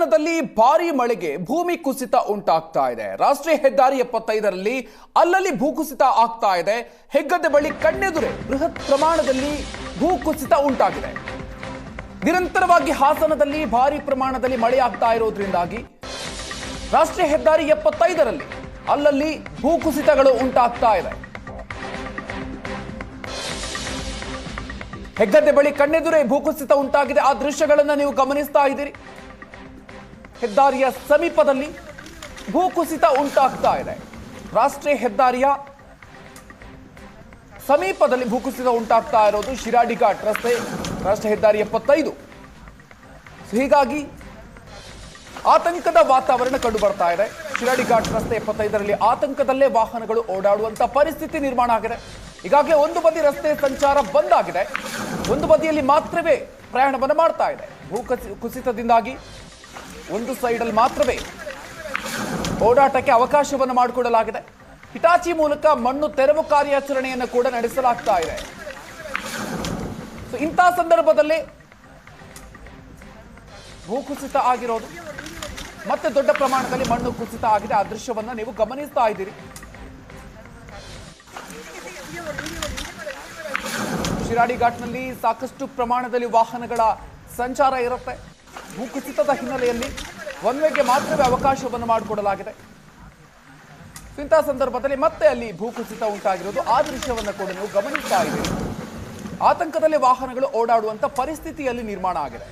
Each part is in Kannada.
ಹಾಸನದಲ್ಲಿ ಭಾರಿ ಮಳೆಗೆ ಭೂಮಿ ಕುಸಿತ ಉಂಟಾಗ್ತಾ ಇದೆ. ರಾಷ್ಟ್ರೀಯ ಹೆದ್ದಾರಿ ಎಪ್ಪತ್ತೈದರಲ್ಲಿ ಅಲ್ಲಲ್ಲಿ ಭೂಕುಸಿತ ಆಗ್ತಾ ಇದೆ. ಹೆಗ್ಗದ್ದೆ ಬಳಿ ಕಣ್ಣೆದುರೆ ಬೃಹತ್ ಪ್ರಮಾಣದಲ್ಲಿ ಭೂಕುಸಿತ ಉಂಟಾಗಿದೆ. ನಿರಂತರವಾಗಿ ಹಾಸನದಲ್ಲಿ ಭಾರಿ ಪ್ರಮಾಣದಲ್ಲಿ ಮಳೆ ಆಗ್ತಾ ಇರೋದ್ರಿಂದಾಗಿ ರಾಷ್ಟ್ರೀಯ ಹೆದ್ದಾರಿ ಎಪ್ಪತ್ತೈದರಲ್ಲಿ ಅಲ್ಲಲ್ಲಿ ಭೂಕುಸಿತಗಳು ಉಂಟಾಗ್ತಾ ಇದೆ. ಹೆಗ್ಗದ್ದೆ ಬಳಿ ಕಣ್ಣೆದುರೇ ಭೂಕುಸಿತ ಉಂಟಾಗಿದೆ. ಆ ದೃಶ್ಯಗಳನ್ನು ನೀವು ಗಮನಿಸ್ತಾ ಇದ್ದೀರಿ. ಹೆದ್ದಾರಿಯ ಸಮೀಪದಲ್ಲಿ ಭೂಕುಸಿತ ಉಂಟಾಗ್ತಾ ಇದೆ. ರಾಷ್ಟ್ರೀಯ ಹೆದ್ದಾರಿಯ ಸಮೀಪದಲ್ಲಿ ಭೂಕುಸಿತ ಉಂಟಾಗ್ತಾ ಇರೋದು ಶಿರಾಡಿ ಘಾಟ್ ರಸ್ತೆ, ರಾಷ್ಟ್ರೀಯ ಹೆದ್ದಾರಿ ಎಪ್ಪತ್ತೈದು. ಹೀಗಾಗಿ ಆತಂಕದ ವಾತಾವರಣ ಕಂಡು ಬರ್ತಾ ಇದೆ. ಶಿರಾಡಿ ಘಾಟ್ ರಸ್ತೆ ಎಪ್ಪತ್ತೈದರಲ್ಲಿ ಆತಂಕದಲ್ಲೇ ವಾಹನಗಳು ಓಡಾಡುವಂತ ಪರಿಸ್ಥಿತಿ ನಿರ್ಮಾಣ ಆಗಿದೆ. ಈಗಾಗಲೇ ಒಂದು ಬದಿ ರಸ್ತೆ ಸಂಚಾರ ಬಂದ್ ಆಗಿದೆ. ಒಂದು ಬದಿಯಲ್ಲಿ ಮಾತ್ರವೇ ಪ್ರಯಾಣವನ್ನು ಮಾಡ್ತಾ ಇದೆ. ಭೂ ಕುಸಿತದಿಂದಾಗಿ ಒಂದು ಸೈಡಲ್ಲಿ ಮಾತ್ರವೇ ಓಡಾಟಕ್ಕೆ ಅವಕಾಶವನ್ನು ಮಾಡಿಕೊಡಲಾಗಿದೆ. ಹಿಟಾಚಿ ಮೂಲಕ ಮಣ್ಣು ತೆರವು ಕಾರ್ಯಾಚರಣೆಯನ್ನು ಕೂಡ ನಡೆಸಲಾಗ್ತಾ ಇದೆ. ಸೊ ಇಂಥ ಸಂದರ್ಭದಲ್ಲಿ ಭೂಕುಸಿತ ಆಗಿರೋದು ಮತ್ತೆ ದೊಡ್ಡ ಪ್ರಮಾಣದಲ್ಲಿ ಮಣ್ಣು ಕುಸಿತ ಆಗಿದೆ. ಆ ದೃಶ್ಯವನ್ನು ನೀವು ಗಮನಿಸ್ತಾ ಇದ್ದೀರಿ. ಶಿರಾಡಿ ಘಾಟ್ನಲ್ಲಿ ಸಾಕಷ್ಟು ಪ್ರಮಾಣದಲ್ಲಿ ವಾಹನಗಳ ಸಂಚಾರ ಇರುತ್ತೆ. ಭೂಕುಸಿತದ ಹಿನ್ನೆಲೆಯಲ್ಲಿ ಒನ್ ವೇಗೆ ಮಾತ್ರವೇ ಅವಕಾಶವನ್ನು ಮಾಡಿಕೊಡಲಾಗಿದೆ. ಇಂಥ ಸಂದರ್ಭದಲ್ಲಿ ಮತ್ತೆ ಅಲ್ಲಿ ಭೂಕುಸಿತ ಉಂಟಾಗಿರುವುದು ಆ ದೃಶ್ಯವನ್ನು ಕೂಡ ನೀವು ಗಮನಿಸ್ತಾ ಇದ್ದೀರಿ. ಆತಂಕದಲ್ಲಿ ವಾಹನಗಳು ಓಡಾಡುವಂತ ಪರಿಸ್ಥಿತಿಯಲ್ಲಿ ನಿರ್ಮಾಣ ಆಗಿದೆ.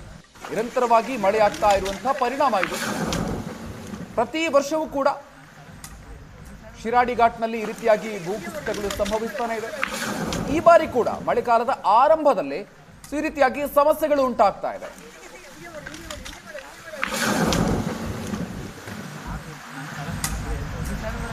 ನಿರಂತರವಾಗಿ ಮಳೆಯಾಗ್ತಾ ಇರುವಂತಹ ಪರಿಣಾಮ ಇದು. ಪ್ರತಿ ವರ್ಷವೂ ಕೂಡ ಶಿರಾಡಿ ಘಾಟ್ನಲ್ಲಿ ಈ ರೀತಿಯಾಗಿ ಭೂಕುಸಿತಗಳು ಸಂಭವಿಸ್ತಾನೆ ಇದೆ. ಈ ಬಾರಿ ಕೂಡ ಮಳೆಗಾಲದ ಆರಂಭದಲ್ಲಿ ಈ ರೀತಿಯಾಗಿ ಸಮಸ್ಯೆಗಳು ಉಂಟಾಗ್ತಾ ಇದೆ.